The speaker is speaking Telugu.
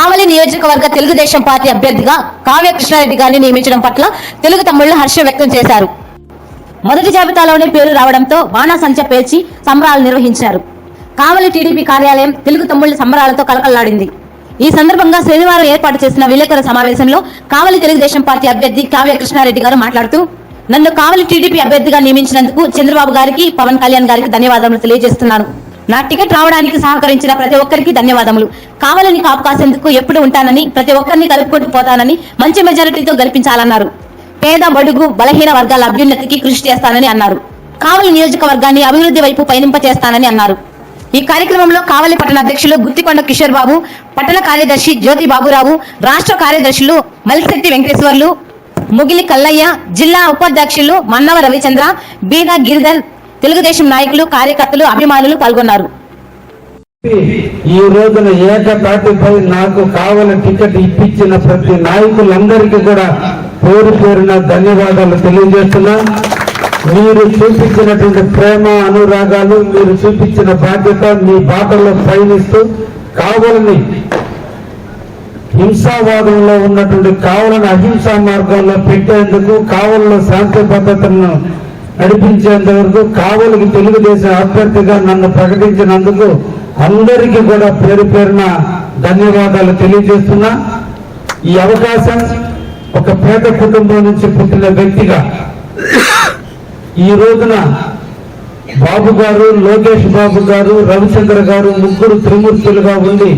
కావలి నియోజకవర్గ తెలుగుదేశం పార్టీ అభ్యర్థిగా కావ్య కృష్ణారెడ్డి గారిని నియమించడం పట్ల తెలుగు తమ్ముళ్ళు హర్షం వ్యక్తం చేశారు. మొదటి జాబితాలోనే పేరు రావడంతో బాణాసంచ పేర్చి సంబరాలు నిర్వహించారు. కావలి టీడీపీ కార్యాలయం తెలుగు తమ్ముళ్ళ సంబరాలతో కలకల్లాడింది. ఈ సందర్భంగా శనివారం ఏర్పాటు చేసిన విలేకరుల సమావేశంలో కావలి తెలుగుదేశం పార్టీ అభ్యర్థి కావ్య కృష్ణారెడ్డి గారు మాట్లాడుతూ నన్ను కావలి టీడీపీ అభ్యర్థిగా నియమించినందుకు చంద్రబాబు గారికి పవన్ కళ్యాణ్ గారికి ధన్యవాదాలు తెలియజేస్తున్నాను. నా టికెట్ రావడానికి సహకరించిన ప్రతి ఒక్కరికి ధన్యవాదములు. కావాలని కాపు కాసేందుకు ఎప్పుడు ఉంటానని ప్రతి ఒక్కరిని కలుపుకుంటూ పోతానని మంచి మెజారిటీతో గెలిపించాలన్నారు. పేద బడుగు బలహీన వర్గాల అభ్యున్నతికి కృషి చేస్తానని అన్నారు. కావలి నియోజకవర్గాన్ని అభివృద్ధి వైపు పయనింప చేస్తానని అన్నారు. ఈ కార్యక్రమంలో కావలి పట్టణ అధ్యక్షులు గుత్తికొండ కిషోర్ బాబు పట్టణ కార్యదర్శి జ్యోతి బాబురావు రాష్ట్ర కార్యదర్శులు మలిశెట్టి వెంకటేశ్వర్లు ముగిలి కల్లయ్య జిల్లా ఉపాధ్యక్షులు మన్నవ రవిచంద్ర బీదా గిరిధర్ తెలుగుదేశం నాయకులు కార్యకర్తలు అభిమానులు పాల్గొన్నారు. ఈ రోజున ఏకతాటిపై నాకు కావల టికెట్ ఇప్పించిన ప్రతి నాయకులందరికీ కూడా పేరు పేరున ధన్యవాదాలు తెలియజేస్తున్నా. మీరు చూపించినటువంటి ప్రేమ అనురాగాలు మీరు చూపించిన బాధ్యత మీ బాటలో పయనిస్తూ కావలని హింసావాదంలో ఉన్నటువంటి కావలను అహింసా మార్గంలో పెట్టేందుకు కావలలో శాంతి భద్రతను నడిపించేంత వరకు కావలికి తెలుగుదేశం అభ్యర్థిగా నన్ను ప్రకటించినందుకు అందరికీ కూడా పేరు పేరున ధన్యవాదాలు తెలియజేస్తున్నా. ఈ అవకాశం ఒక పేద కుటుంబం నుంచి పుట్టిన వ్యక్తిగా ఈ రోజున బాబు గారు లోకేష్ బాబు గారు రవిచంద్ర గారు ముగ్గురు త్రిమూర్తులుగా ఉండి